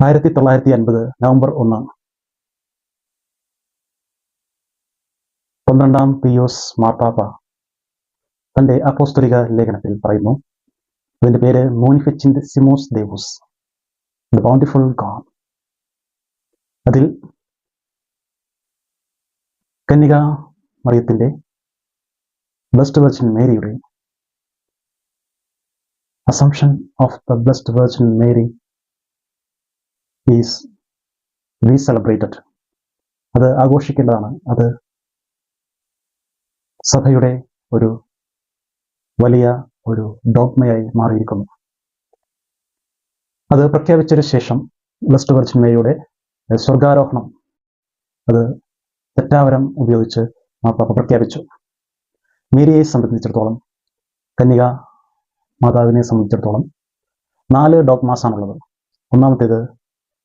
ആയിരത്തി തൊള്ളായിരത്തി അൻപത് നവംബർ ഒന്ന്. പന്ത്രണ്ടാം പിയോസ് മാർപ്പാപ്പ തന്റെ അപ്പോസ്തലിക ലേഖനത്തിൽ പറയുന്നു അതിന്റെ പേര് മോനിഫെച്ചിന്റെ സിമോസ് ദേവൂസ് ദ ബൗണ്ടിഫുൾ ഗാഡ്. അതിൽ കന്യക മറിയത്തിന്റെ ബ്ലസ്ഡ് വെർജിൻ മേരിയുടെ assumption of the blessed virgin Mary is we celebrated അത് ആഘോഷിക്കേണ്ടതാണ്. അത് സഭയുടെ ഒരു വലിയ ഒരു ഡോഗ്മയായി മാറിയിരിക്കുന്നു. അത് പ്രഖ്യാപിച്ചതിന് ശേഷം ബ്ലസ്റ്റ് വെർജിൻ മേയുടെ സ്വർഗാരോഹണം അത് തെറ്റാവരം ഉപയോഗിച്ച് മാപ്പാപ്പ പ്രഖ്യാപിച്ചു. മേരിയെ സംബന്ധിച്ചിടത്തോളം കന്യക മാതാവിനെ സംബന്ധിച്ചിടത്തോളം നാല് ഡോഗ്മാസാണുള്ളത്. ഒന്നാമത്തേത്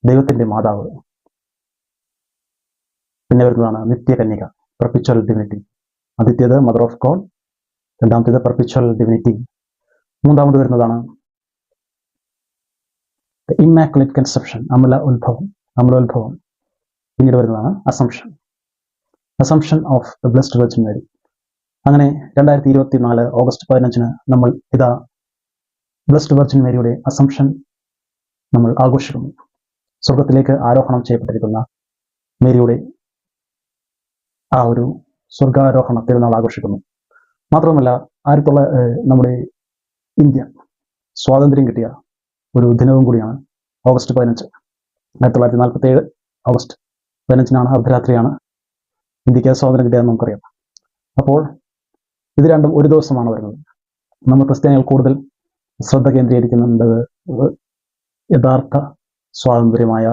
ദൈവത്തിന്റെ മാതാവ്. പിന്നെ വരുന്നതാണ് നിത്യകന്യക പെർപ്പിച്വൽ ഡിവിനിറ്റി ആദ്യത്തേത് മദർ ഓഫ് ഗോഡ് രണ്ടാമത്തേത് പെർപ്പിച്വൽ ഡിവിനിറ്റി മൂന്നാമത് വരുന്നതാണ് ഇമ്മാക്കുലേറ്റ് കൺസെപ്ഷൻ അമല ഉത്ഭവം അമലോത്ഭവം പിന്നീട് വരുന്നതാണ് assumption assumption of the blessed virgin Mary അങ്ങനെ രണ്ടായിരത്തി ഇരുപത്തി നാല് ഓഗസ്റ്റ് പതിനഞ്ചിന് നമ്മൾ ഇതാ ബ്ലസ്ഡ് വെർജിൻ മേരിയുടെ അസംഷൻ നമ്മൾ ആഘോഷിക്കുന്നു. സ്വർഗത്തിലേക്ക് ആരോഹണം ചെയ്യപ്പെട്ടിരിക്കുന്ന മേരിയുടെ ആ ഒരു സ്വർഗാരോഹണ തിരുനാൾ ആഘോഷിക്കുന്നു. മാത്രമല്ല ആയിരത്തി തൊള്ള നമ്മുടെ ഇന്ത്യ സ്വാതന്ത്ര്യം കിട്ടിയ ഒരു ദിനവും കൂടിയാണ് ഓഗസ്റ്റ് പതിനഞ്ച്. ആയിരത്തി തൊള്ളായിരത്തി നാൽപ്പത്തി ഏഴ് ഓഗസ്റ്റ് പതിനഞ്ചിനാണ് അർദ്ധരാത്രിയാണ് ഇന്ത്യയ്ക്ക് സ്വാതന്ത്ര്യം കിട്ടിയതെന്ന് നമുക്കറിയാം. അപ്പോൾ ഇത് രണ്ടും ഒരു ദിവസമാണ് വരുന്നത്. നമ്മൾ ക്രിസ്ത്യാനികൾ കൂടുതൽ ശ്രദ്ധ കേന്ദ്രീകരിക്കുന്നുണ്ട്. യഥാർത്ഥ സ്വാതന്ത്ര്യമായ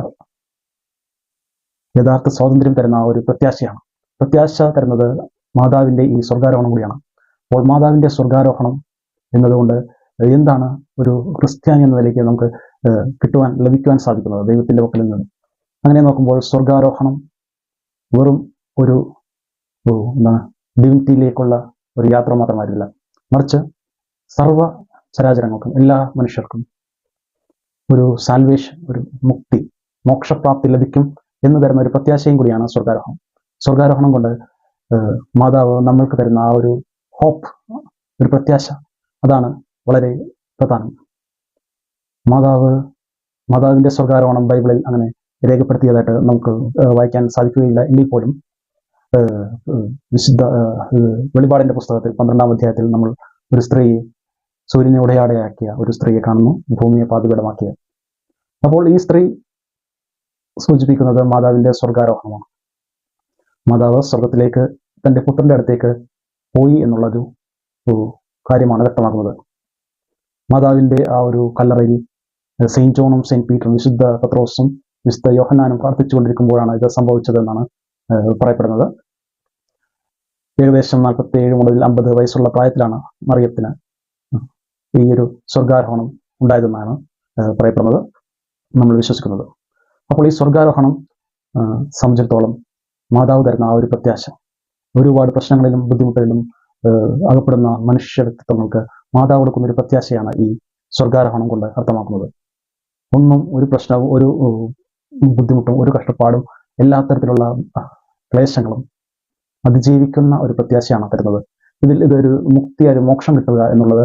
യഥാർത്ഥ സ്വാതന്ത്ര്യം തരുന്ന ഒരു പ്രത്യാശയാണ്. പ്രത്യാശ തരുന്നത് മാതാവിന്റെ ഈ സ്വർഗാരോഹണം കൂടിയാണ്. അപ്പോൾ മാതാവിന്റെ സ്വർഗാരോഹണം എന്നതുകൊണ്ട് എന്താണ് ഒരു ക്രിസ്ത്യാനി എന്ന നിലയ്ക്ക് നമുക്ക് കിട്ടുവാൻ ലഭിക്കുവാൻ സാധിക്കുന്നത് ദൈവത്തിന്റെ പക്കലിൽ നിന്ന്? അങ്ങനെ നോക്കുമ്പോൾ സ്വർഗാരോഹണം വെറും ഒരു എന്താണ് ഡിവിനിറ്റിയിലേക്കുള്ള ഒരു യാത്ര മാത്രമായിരുന്നില്ല. മറിച്ച് സർവ ചരാചരങ്ങൾക്കും എല്ലാ മനുഷ്യർക്കും ഒരു സാൽവേഷൻ ഒരു മുക്തി മോക്ഷപ്രാപ്തി ലഭിക്കും എന്ന് തരുന്ന ഒരു പ്രത്യാശയും കൂടിയാണ് സ്വർഗാരോഹണം. സ്വർഗാരോഹണം കൊണ്ട് മാതാവ് നമ്മൾക്ക് തരുന്ന ആ ഒരു ഹോപ്പ് ഒരു പ്രത്യാശ അതാണ് വളരെ പ്രധാനം. മാതാവ് മാതാവിന്റെ സ്വർഗാരോഹണം ബൈബിളിൽ അങ്ങനെ രേഖപ്പെടുത്തിയതായിട്ട് നമുക്ക് വായിക്കാൻ സാധിക്കുകയില്ല എങ്കിൽ പോലും വിശുദ്ധ വെളിപാടിന്റെ പുസ്തകത്തിൽ പന്ത്രണ്ടാം അധ്യായത്തിൽ നമ്മൾ ഒരു സ്ത്രീയെ സൂര്യനെ ഉടയാടയാക്കിയ ഒരു സ്ത്രീയെ കാണുന്നു ഭൂമിയെ പാതുകടമാക്കിയ അപ്പോൾ ഈ സ്ത്രീ സൂചിപ്പിക്കുന്നത് മാതാവിന്റെ സ്വർഗാരോഹണമാണ്. മാതാവ് സ്വർഗത്തിലേക്ക് തന്റെ പുത്രന്റെ അടുത്തേക്ക് പോയി എന്നുള്ളൊരു കാര്യമാണ് വ്യക്തമാക്കുന്നത്. മാതാവിന്റെ ആ ഒരു കല്ലറയിൽ സെയിന്റ് ജോണും സെയിന്റ് പീറ്ററും വിശുദ്ധ പത്രോസും വിശുദ്ധ യോഹനാനും പ്രാർത്ഥിച്ചുകൊണ്ടിരിക്കുമ്പോഴാണ് ഇത് സംഭവിച്ചതെന്നാണ് പറയപ്പെടുന്നത്. ഏകദേശം നാൽപ്പത്തി ഏഴ് മുതൽ അമ്പത് വയസ്സുള്ള പ്രായത്തിലാണ് മറിയത്തിന് ഈ ഒരു സ്വർഗാരോഹണം ഉണ്ടായതെന്നാണ് പറയപ്പെടുന്നത്. നമ്മൾ വിശ്വസിക്കുന്നത്. അപ്പോൾ ഈ സ്വർഗാരോഹണം സംബന്ധിച്ചിടത്തോളം മാതാവ് തരുന്ന ആ ഒരു പ്രത്യാശ ഒരുപാട് പ്രശ്നങ്ങളിലും ബുദ്ധിമുട്ടുകളിലും അകപ്പെടുന്ന മനുഷ്യ വ്യക്തിത്വങ്ങൾക്ക് മാതാവ് കൊടുക്കുന്ന ഒരു പ്രത്യാശയാണ് ഈ സ്വർഗാരോഹണം കൊണ്ട് അർത്ഥമാക്കുന്നത്. ഒന്നും ഒരു പ്രശ്നവും ഒരു ബുദ്ധിമുട്ടും ഒരു കഷ്ടപ്പാടും എല്ലാ തരത്തിലുള്ള ക്ലേശങ്ങളും അതിജീവിക്കുന്ന ഒരു പ്രത്യാശയാണ് തരുന്നത്. ഇതിൽ ഇതൊരു മുക്തി ഒരു മോക്ഷം കിട്ടുക എന്നുള്ളത്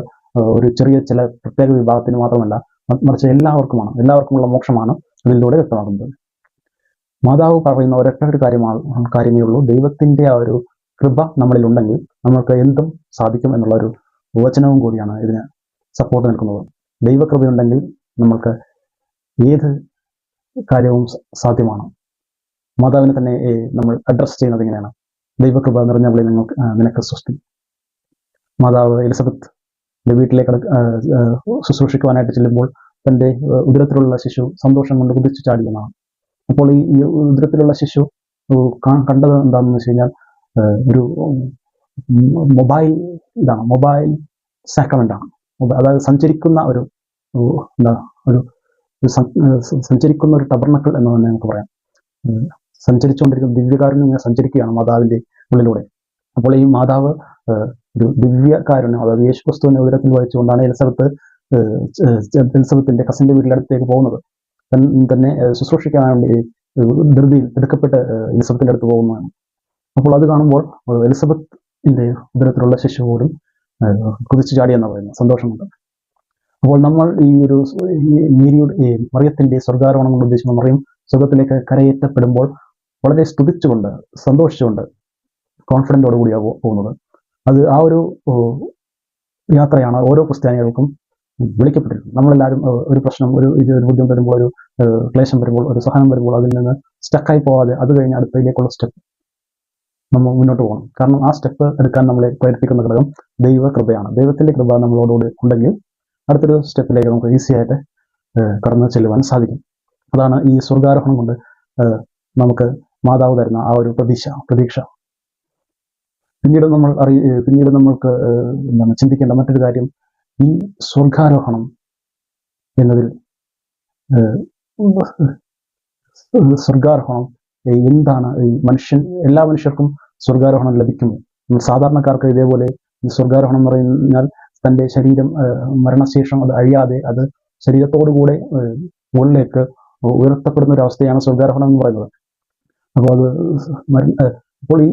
ഒരു ചെറിയ ചില പ്രത്യേക വിഭാഗത്തിന് മാത്രമല്ല മറിച്ച് എല്ലാവർക്കുമാണ് എല്ലാവർക്കുമുള്ള മോക്ഷമാണ് ഇതിലൂടെ വ്യക്തമാകുന്നത്. മാതാവ് പറയുന്ന ഒരൊറ്റ ഒരു കാര്യമാണ് കാര്യമേ ഉള്ളൂ. ദൈവത്തിന്റെ ആ ഒരു കൃപ നമ്മളിൽ ഉണ്ടെങ്കിൽ നമ്മൾക്ക് എന്തും സാധിക്കും എന്നുള്ള ഒരു വചനവും കൂടിയാണ് ഇതിന് സപ്പോർട്ട് നിൽക്കുന്നത് ദൈവകൃപയുണ്ടെങ്കിൽ നമ്മൾക്ക് ഏത് കാര്യവും സാധ്യമാണ്. മാതാവിനെ തന്നെ നമ്മൾ അഡ്രസ്സ് ചെയ്യുന്നത് ഇങ്ങനെയാണ്. ദൈവകൃപ നിറഞ്ഞവളെ നിങ്ങൾക്ക് നിനക്ക് സൃഷ്ടി. മാതാവ് എലിസബത്ത് വീട്ടിലേക്ക് ശുശ്രൂഷിക്കുവാനായിട്ട് ചെല്ലുമ്പോൾ തന്റെ ഉദരത്തിലുള്ള ശിശു സന്തോഷം കൊണ്ട് കുതിച്ചു ചാടിയെന്നാണ് അപ്പോൾ ഈ ഉദരത്തിലുള്ള ശിശു കണ്ടത് എന്താണെന്ന് വെച്ച് കഴിഞ്ഞാൽ ഒരു മൊബൈൽ ഇതാണ് മൊബൈൽ സാക്രമെന്റാണ് അതായത് സഞ്ചരിക്കുന്ന ഒരു എന്താ ഒരു സഞ്ചരിക്കുന്ന ഒരു ടബർണക്കൾ എന്ന് തന്നെ നമുക്ക് പറയാം. സഞ്ചരിച്ചുകൊണ്ടിരിക്കുന്ന ദിവ്യകാരുണ്യം ഇങ്ങനെ സഞ്ചരിക്കുകയാണ് മാതാവിന്റെ ഉള്ളിലൂടെ. അപ്പോൾ ഈ മാതാവ് ഒരു ദിവ്യ കാരുണ്യം അതായത് യേശുക്രിസ്തുവിനെ ഉദരത്തിൽ വഹിച്ചുകൊണ്ടാണ് എലിസബത്ത് എലിസബത്തിന്റെ കസിന്റെ വീട്ടിലടുത്തേക്ക് പോകുന്നത്. തന്നെ ശുശ്രൂഷിക്കാൻ വേണ്ടി ധൃതിയിൽ എടുക്കപ്പെട്ട് എലിസബത്തിന്റെ അടുത്ത് പോകുന്നതാണ്. അപ്പോൾ അത് കാണുമ്പോൾ എലിസബത്തിന്റെ ഉദരത്തിലുള്ള ശിശു പോലും കുതിച്ചു ചാടിയെന്ന് പറയുന്നത്. സന്തോഷമുണ്ട്. അപ്പോൾ നമ്മൾ ഈ ഒരു മീരിയുടെ മറിയത്തിന്റെ സ്വർഗാരോഹണം കൊണ്ട് ഉദ്ദേശിക്കുന്ന മറിയം സ്വർഗത്തിലേക്ക് കരയേറ്റപ്പെടുമ്പോൾ വളരെ സ്തുതിച്ചുകൊണ്ട് സന്തോഷിച്ചുകൊണ്ട് കോൺഫിഡന്റോടുകൂടിയാണ് പോകുന്നത്. അത് ആ ഒരു യാത്രയാണ് ഓരോ ക്രിസ്ത്യാനികൾക്കും വിളിക്കപ്പെട്ടിരിക്കുന്നത്. നമ്മളെല്ലാവരും ഒരു പ്രശ്നം ഒരു ഇത് ഒരു ബുദ്ധിമുട്ട് വരുമ്പോൾ ഒരു ക്ലേശം വരുമ്പോൾ ഒരു സഹനം വരുമ്പോൾ അതിൽ നിന്ന് സ്റ്റക്കായി പോവാതെ അത് കഴിഞ്ഞ് അടുത്തതിലേക്കുള്ള സ്റ്റെപ്പ് നമ്മൾ മുന്നോട്ട് പോകണം. കാരണം ആ സ്റ്റെപ്പ് എടുക്കാൻ നമ്മളെ പ്രേരിപ്പിക്കുന്ന ഘടകം ദൈവ കൃപയാണ് ദൈവത്തിന്റെ കൃപ നമ്മളോടുകൂടി ഉണ്ടെങ്കിൽ അടുത്തൊരു സ്റ്റെപ്പിലേക്ക് നമുക്ക് ഈസി ആയിട്ട് കടന്നു ചെല്ലുവാൻ സാധിക്കും. അതാണ് ഈ സ്വർഗാരോഹണം കൊണ്ട് നമുക്ക് മാതാവ് തരുന്ന ആ ഒരു പ്രതീക്ഷ പ്രതീക്ഷ. പിന്നീട് നമ്മൾ അറിയ പിന്നീട് നമ്മൾക്ക് എന്താണ് ചിന്തിക്കേണ്ട മറ്റൊരു കാര്യം ഈ സ്വർഗാരോഹണം എന്നതിൽ സ്വർഗാരോഹണം എന്താണ് ഈ മനുഷ്യൻ എല്ലാ മനുഷ്യർക്കും സ്വർഗാരോഹണം ലഭിക്കുമോ സാധാരണക്കാർക്ക് ഇതേപോലെ ഈ സ്വർഗാരോഹണം എന്ന് പറഞ്ഞാൽ തന്റെ ശരീരം മരണശേഷം അത് അഴിയാതെ അത് ശരീരത്തോടുകൂടെ കൂടെ മുകളിലേക്ക് ഉയർത്തപ്പെടുന്ന ഒരു അവസ്ഥയാണ് സ്വർഗാരോഹണം എന്ന് പറയുന്നത്. അപ്പോൾ അത് അപ്പോൾ ഈ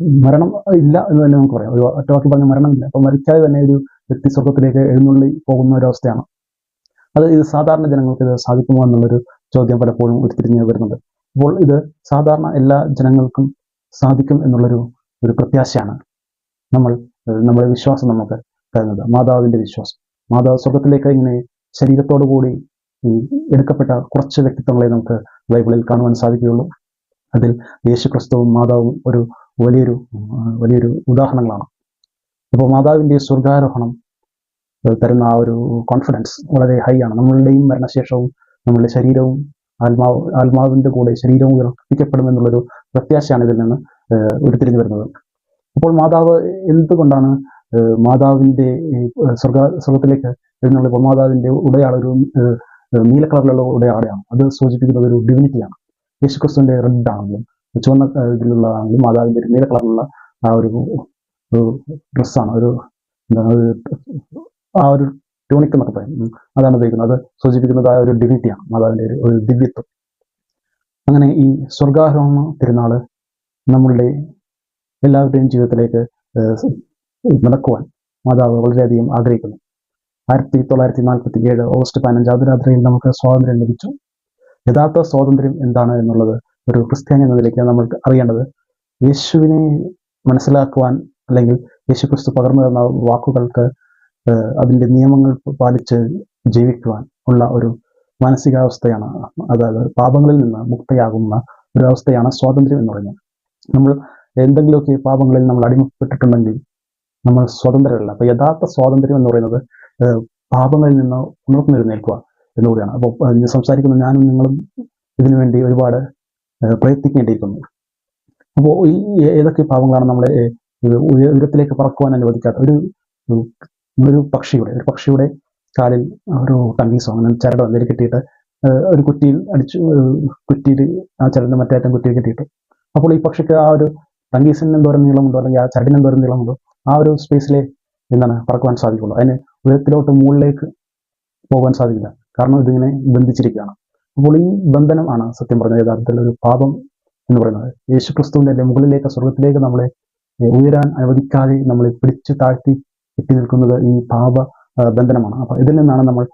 മരണം ഇല്ല എന്ന് തന്നെ നമുക്ക് പറയാം. ഒരു ഒറ്റ വാക്കി പറഞ്ഞ മരണമില്ല. അപ്പോൾ മരിച്ചാൽ തന്നെ ഒരു വ്യക്തി സ്വർഗത്തിലേക്ക് എഴുന്നള്ളി പോകുന്ന ഒരു അവസ്ഥയാണ്. അത് ഇത് സാധാരണ ജനങ്ങൾക്ക് ഇത് സാധിക്കുമോ എന്നുള്ളൊരു ചോദ്യം പലപ്പോഴും ഉരുത്തിരിഞ്ഞ് വരുന്നുണ്ട്. അപ്പോൾ ഇത് സാധാരണ എല്ലാ ജനങ്ങൾക്കും സാധിക്കും എന്നുള്ളൊരു ഒരു പ്രത്യാശയാണ് നമ്മൾ നമ്മുടെ വിശ്വാസം നമുക്ക് തരുന്നത്. മാതാവിന്റെ വിശ്വാസം. മാതാവ് സ്വർഗത്തിലേക്ക് ഇങ്ങനെ ശരീരത്തോടു കൂടി എടുക്കപ്പെട്ട കുറച്ച് വ്യക്തിത്വങ്ങളെ നമുക്ക് ബൈബിളിൽ കാണുവാൻ സാധിക്കുകയുള്ളൂ. അതിൽ യേശു ക്രിസ്തുവും മാതാവും ഒരു വലിയൊരു വലിയൊരു ഉദാഹരണങ്ങളാണ്. അപ്പോൾ മാതാവിന്റെ സ്വർഗാരോഹണം തരുന്ന ആ ഒരു കോൺഫിഡൻസ് വളരെ ഹൈ ആണ്. നമ്മളുടെയും മരണശേഷവും നമ്മളുടെ ശരീരവും ആത്മാവ് ആത്മാവിന്റെ കൂടെ ശരീരവും ഉയർപ്പിക്കപ്പെടുമെന്നുള്ളൊരു പ്രത്യാശയാണ് ഇതിൽ നിന്ന് ഉരുത്തിരിഞ്ഞു വരുന്നത്. അപ്പോൾ മാതാവ് എന്തുകൊണ്ടാണ് മാതാവിന്റെ സ്വർഗ സ്വർഗത്തിലേക്ക് എഴുന്നള്ളിപ്പോൾ മാതാവിന്റെ ഉടയാളൊരു നീല കളറിലുള്ള ഉടയാടയാണ് അത് സൂചിപ്പിക്കുന്നത് ഒരു ഡിവിനിറ്റിയാണ് യേശുക്രിസ്തുവിന്റെ റെഡ് ആണെങ്കിലും ചുവന്ന ഇതിലുള്ളതാണെങ്കിലും മാതാവിന്റെ ഒരു നീല കളറിലുള്ള ആ ഒരു ഡ്രസ്സാണ്. ഒരു എന്താണ് ആ ഒരു ട്യൂണിക് എന്നൊക്കെ പറയും. അതാണ് ഉപയോഗിക്കുന്നത്. അത് സൂചിപ്പിക്കുന്നത് ആ ഒരു ഡിവിറ്റിയാണ് മാതാവിന്റെ ഒരു ഒരു ദിവ്യത്വം. അങ്ങനെ ഈ സ്വർഗാരോഹണ തിരുനാൾ നമ്മളുടെ എല്ലാവരുടെയും ജീവിതത്തിലേക്ക് നടക്കുവാൻ മാതാവ് വളരെയധികം ആഗ്രഹിക്കുന്നു. ആയിരത്തി തൊള്ളായിരത്തി നാൽപ്പത്തി ഏഴ് ഓഗസ്റ്റ് പതിനഞ്ചാം രാത്രിയിൽ നമുക്ക് സ്വാതന്ത്ര്യം ലഭിച്ചു. യഥാർത്ഥ സ്വാതന്ത്ര്യം എന്താണ് എന്നുള്ളത് ഒരു ക്രിസ്ത്യാനി എന്ന നിലയ്ക്ക് നമ്മൾ അറിയേണ്ടത്. യേശുവിനെ മനസ്സിലാക്കുവാൻ അല്ലെങ്കിൽ യേശു ക്രിസ്തു പകർന്നു തന്ന വാക്കുകൾക്ക് അതിന്റെ നിയമങ്ങൾ പാലിച്ച് ജീവിക്കുവാൻ ഉള്ള ഒരു മാനസികാവസ്ഥയാണ്. അതായത് പാപങ്ങളിൽ നിന്ന് മുക്തയാകുന്ന ഒരു അവസ്ഥയാണ് സ്വാതന്ത്ര്യം എന്ന് പറയുന്നത്. നമ്മൾ എന്തെങ്കിലുമൊക്കെ പാപങ്ങളിൽ നമ്മൾ അടിമപ്പെട്ടിട്ടുണ്ടെങ്കിൽ നമ്മൾ സ്വതന്ത്രരല്ല. അപ്പൊ യഥാർത്ഥ സ്വാതന്ത്ര്യം എന്ന് പറയുന്നത് പാപങ്ങളിൽ നിന്ന് ഉണർന്നെഴുന്നേൽക്കുക എന്നുകൂടിയാണ് അപ്പോൾ സംസാരിക്കുന്ന ഞാനും നിങ്ങളും ഇതിനു വേണ്ടി ഒരുപാട് പ്രയത്നിക്കേണ്ടിയിരിക്കുന്നു. അപ്പോൾ ഈ ഏതൊക്കെ പാവങ്ങളാണ് നമ്മളെ ഉയരത്തിലേക്ക് പറക്കുവാൻ അനുവദിക്കാത്ത ഒരു ഒരു- പക്ഷിയുടെ ഒരു പക്ഷിയുടെ കാലിൽ ഒരു ടങ്കീസോ അങ്ങനെ ചരടോ എന്തെങ്കിലും കിട്ടിയിട്ട് ഒരു കുറ്റിയിൽ അടിച്ചു കുറ്റിയിൽ ആ ചരടിന് മറ്റേറ്റം കുറ്റിയിൽ കിട്ടിയിട്ട് അപ്പോൾ ഈ പക്ഷിക്ക് ആ ഒരു ടങ്കീസിന് എന്തോരം നീളമുണ്ടോ അല്ലെങ്കിൽ ആ ചരടിന് എന്തോരം നീളമുണ്ടോ ആ ഒരു സ്പേസിലെ എന്താണ് പറക്കുവാൻ സാധിക്കുള്ളൂ. അതിന് ഉയരത്തിലോട്ട് മുകളിലേക്ക് പോകാൻ സാധിക്കില്ല. കാരണം ഇതിങ്ങനെ ബന്ധിച്ചിരിക്കുകയാണ്. അപ്പോൾ ഈ ബന്ധനം ആണ് സത്യം പറഞ്ഞ യഥാർത്ഥത്തിൽ ഒരു പാപം എന്ന് പറയുന്നത്. യേശു ക്രിസ്തുവിന്റെ അല്ലെ മുകളിലേക്ക് സ്വർഗത്തിലേക്ക് നമ്മളെ ഉയരാൻ അനുവദിക്കാതെ നമ്മളെ പിടിച്ചു താഴ്ത്തി എത്തി നിൽക്കുന്നത് ഈ പാപ ബന്ധനമാണ്. അപ്പൊ ഇതിൽ നിന്നാണ് നമ്മൾ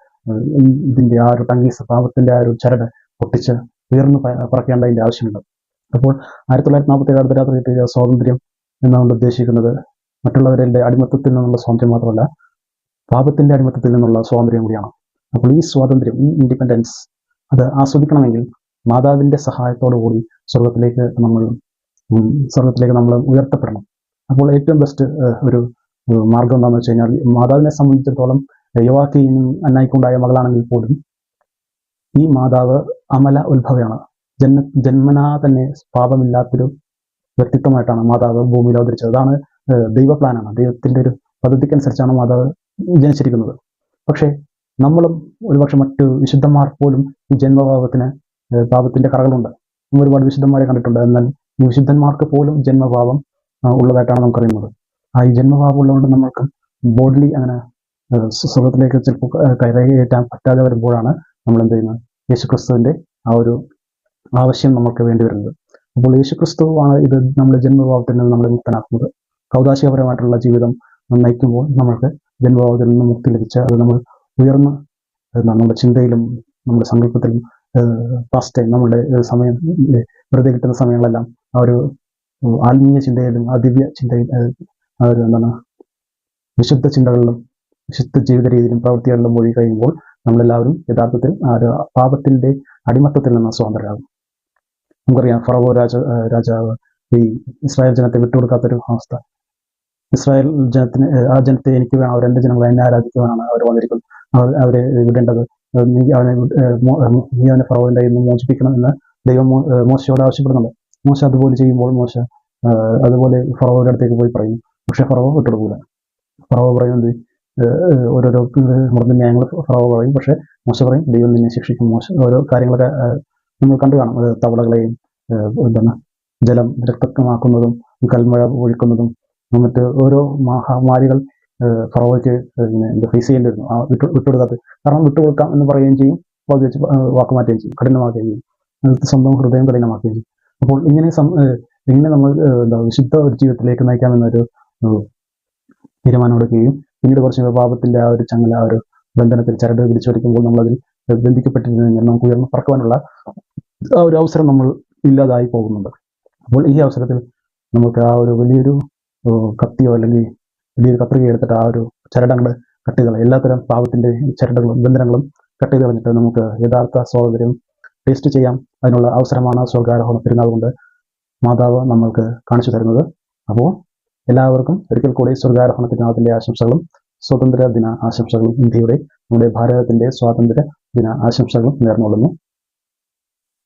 ഇതിന്റെ ആ ഒരു ടങ്കീസ് പാപത്തിന്റെ ആ ഒരു ചരട് പൊട്ടിച്ച് ഉയർന്നു പറക്കേണ്ടതിന്റെ ആവശ്യമുണ്ട്. അപ്പോൾ ആയിരത്തി തൊള്ളായിരത്തി നാൽപ്പത്തി ഏഴ് അർദ്ധരാത്രി കിട്ടിയ സ്വാതന്ത്ര്യം എന്നാണ് ഉദ്ദേശിക്കുന്നത്. മറ്റുള്ളവരുടെ അടിമത്തത്തിൽ നിന്നുള്ള സ്വാതന്ത്ര്യം മാത്രമല്ല പാപത്തിന്റെ അടിമത്തത്തിൽ നിന്നുള്ള സ്വാതന്ത്ര്യം കൂടിയാണ്. അപ്പോൾ ഈ സ്വാതന്ത്ര്യം ഈ ഇൻഡിപെൻഡൻസ് അത് ആസ്വദിക്കണമെങ്കിൽ മാതാവിന്റെ സഹായത്തോടു കൂടി സ്വർഗത്തിലേക്ക് നമ്മൾ സ്വർഗത്തിലേക്ക് നമ്മൾ ഉയർത്തപ്പെടണം. അപ്പോൾ ഏറ്റവും ബെസ്റ്റ് ഒരു മാർഗം എന്താണെന്ന് വെച്ച് കഴിഞ്ഞാൽ മാതാവിനെ സംബന്ധിച്ചിടത്തോളം യുവാക്കിയും അന്നായിക്കുണ്ടായ മകളാണെങ്കിൽ പോലും ഈ മാതാവ് അമല ഉത്ഭവയാണ്. ജന്മ ജന്മനാ തന്നെ പാപമില്ലാത്തൊരു വ്യക്തിത്വമായിട്ടാണ് മാതാവ് ഭൂമിയിൽ അവതരിച്ചത്. അതാണ് ദൈവ പ്ലാനാണ് ദൈവത്തിന്റെ ഒരു പദ്ധതിക്കനുസരിച്ചാണ് മാതാവ് ജനിച്ചിരിക്കുന്നത്. പക്ഷേ നമ്മളും ഒരുപക്ഷെ മറ്റു വിശുദ്ധന്മാർ പോലും ഈ ജന്മഭാവത്തിന് പാപത്തിന്റെ കറകളുണ്ട്. നമ്മൾ ഒരുപാട് വിശുദ്ധന്മാരെ കണ്ടിട്ടുണ്ട്. എന്നാൽ വിശുദ്ധന്മാർക്ക് പോലും ജന്മഭാവം ഉള്ളതായിട്ടാണ് നമുക്കറിയുന്നത്. ആ ഈ ജന്മഭാവം ഉള്ളതുകൊണ്ട് നമ്മൾക്ക് ബോഡിലി അങ്ങനെ സ്വർഗത്തിലേക്ക് ചിലപ്പോൾ കയറേറ്റാൻ പറ്റാതെ വരുമ്പോഴാണ് നമ്മൾ എന്ത് ചെയ്യുന്നത്? യേശുക്രിസ്തുവിന്റെ ആ ഒരു ആവശ്യം നമുക്ക് വേണ്ടി വരുന്നത്. അപ്പോൾ യേശുക്രിസ്തുവാണ് ഇത് നമ്മുടെ ജന്മഭാവത്തിൽ നിന്ന് നമ്മളെ മുക്തനാക്കുന്നത്. കൗതാശയപരമായിട്ടുള്ള ജീവിതം നയിക്കുമ്പോൾ നമ്മൾക്ക് ജന്മഭാവത്തിൽ നിന്ന് മുക്തി ലഭിച്ച് അത് നമ്മൾ ഉയർന്ന നമ്മുടെ ചിന്തയിലും നമ്മുടെ സങ്കല്പത്തിലും പാസ്റ്റ് ടൈം നമ്മുടെ സമയം വെറുതെ കിട്ടുന്ന സമയങ്ങളെല്ലാം ആ ഒരു ആത്മീയ ചിന്തയിലും ആ ദിവ്യ ചിന്തയിൽ ആ ഒരു എന്താണ് വിശുദ്ധ ചിന്തകളിലും വിശുദ്ധ ജീവിത രീതിയിലും പ്രവൃത്തികളിലും മൊഴി കഴിയുമ്പോൾ നമ്മളെല്ലാവരും യഥാർത്ഥത്തിൽ ആ ഒരു പാപത്തിന്റെ അടിമത്തത്തിൽ നിന്ന് സ്വതന്ത്രരാകും. നമുക്കറിയാം ഫറവോ രാജ രാജാവ് ഈ ഇസ്രായേൽ ജനത്തെ വിട്ടുകൊടുക്കാത്തൊരു അവസ്ഥ. ഇസ്രായേൽ ജനത്തിന് ആ ജനത്തെ എനിക്ക് വേണം അവർ എന്റെ ജനങ്ങളെ എന്നെ ആരാധിക്കുവാനാണ് അവർ വന്നിരിക്കുന്നത്. അവരെ വിടേണ്ടത്. നീ അവനെ നീ അവനെ ഫറോവിന്റെ കയ്യിൽ നിന്ന് മോചിപ്പിക്കണം എന്ന് ദൈവം മോശയോട് ആവശ്യപ്പെടുന്നുണ്ട്. മോശ അതുപോലെ ചെയ്യുമ്പോൾ മോശ അതുപോലെ ഫറോയുടെ അടുത്തേക്ക് പോയി പറയും. പക്ഷെ ഫറോ വിട്ടുകൊടുക്കൂല ഫറോ പറയുന്നത് ഓരോരോ ഏഹ് ന്യായങ്ങൾ ഫറോ പറയും. പക്ഷെ മോശ പറയും ദൈവം നിന്നെ ശിക്ഷിക്കും. മോശ ഓരോ കാര്യങ്ങളൊക്കെ നമ്മൾ കണ്ടു കാണും. തവളകളെയും എന്താണ്? ജലം രക്തമാക്കുന്നതും കൽമഴ ഒഴിക്കുന്നതും മറ്റ് ഓരോ മഹാമാരികൾ ഫറവോയ്ക്ക് പിന്നെ എന്താ ഫേസ് ചെയ്യേണ്ടി വരുന്നു. ആ വിട്ടു വിട്ടുകൊടുക്കാത്ത കാരണം വിട്ടുകൊടുക്കാം എന്ന് പറയുകയും ചെയ്യും. അപ്പോൾ അത് വെച്ച് വാക്കുമാറ്റുകയും ചെയ്യും. കഠിനമാക്കുകയും ചെയ്യും. സ്വന്തം ഹൃദയം കഠിനമാക്കുകയും ചെയ്യും. അപ്പോൾ ഇങ്ങനെ ഇങ്ങനെ നമ്മൾ എന്താ വിശുദ്ധ ഒരു ജീവിതത്തിലേക്ക് നയിക്കാമെന്നൊരു തീരുമാനമെടുക്കുകയും പിന്നീട് കുറച്ച് പാപത്തിന്റെ ആ ഒരു ചങ്ങല ആ ഒരു ബന്ധനത്തിൽ ചരട് പിടിച്ചു വരയ്ക്കുമ്പോൾ നമ്മളതിൽ ബന്ധിക്കപ്പെട്ടിരുന്നെങ്കിൽ നമുക്ക് ഉയർന്ന് പറക്കുവാനുള്ള ആ ഒരു അവസരം നമ്മൾ ഇല്ലാതായി പോകുന്നുണ്ട്. അപ്പോൾ ഈ അവസരത്തിൽ നമുക്ക് ആ ഒരു വലിയൊരു കത്തിയോ അല്ലെങ്കിൽ വലിയൊരു കത്രിക എടുത്തിട്ട് ആ ഒരു ചരടങ്ങൾ കട്ടുകൾ എല്ലാത്തരം പാവത്തിന്റെ ചരടുകളും ബന്ധനങ്ങളും കട്ട് ചെയ്ത് കളഞ്ഞിട്ട് നമുക്ക് യഥാർത്ഥ സ്വാതന്ത്ര്യം ടേസ്റ്റ് ചെയ്യാം. അതിനുള്ള അവസരമാണ് സ്വർഗാരോഹണ പെരുന്നാൾ കൊണ്ട് മാതാവ് നമ്മൾക്ക് കാണിച്ചു തരുന്നത്. അപ്പോൾ എല്ലാവർക്കും ഒരിക്കൽ കൂടി സ്വർഗാരോഹണ പെരുന്നാളത്തിന്റെ ആശംസകളും സ്വാതന്ത്ര്യ ദിന ആശംസകളും ഇന്ത്യയുടെ നമ്മുടെ ഭാരതത്തിന്റെ സ്വാതന്ത്ര്യ ദിന ആശംസകളും നേർന്നുകൊള്ളുന്നു.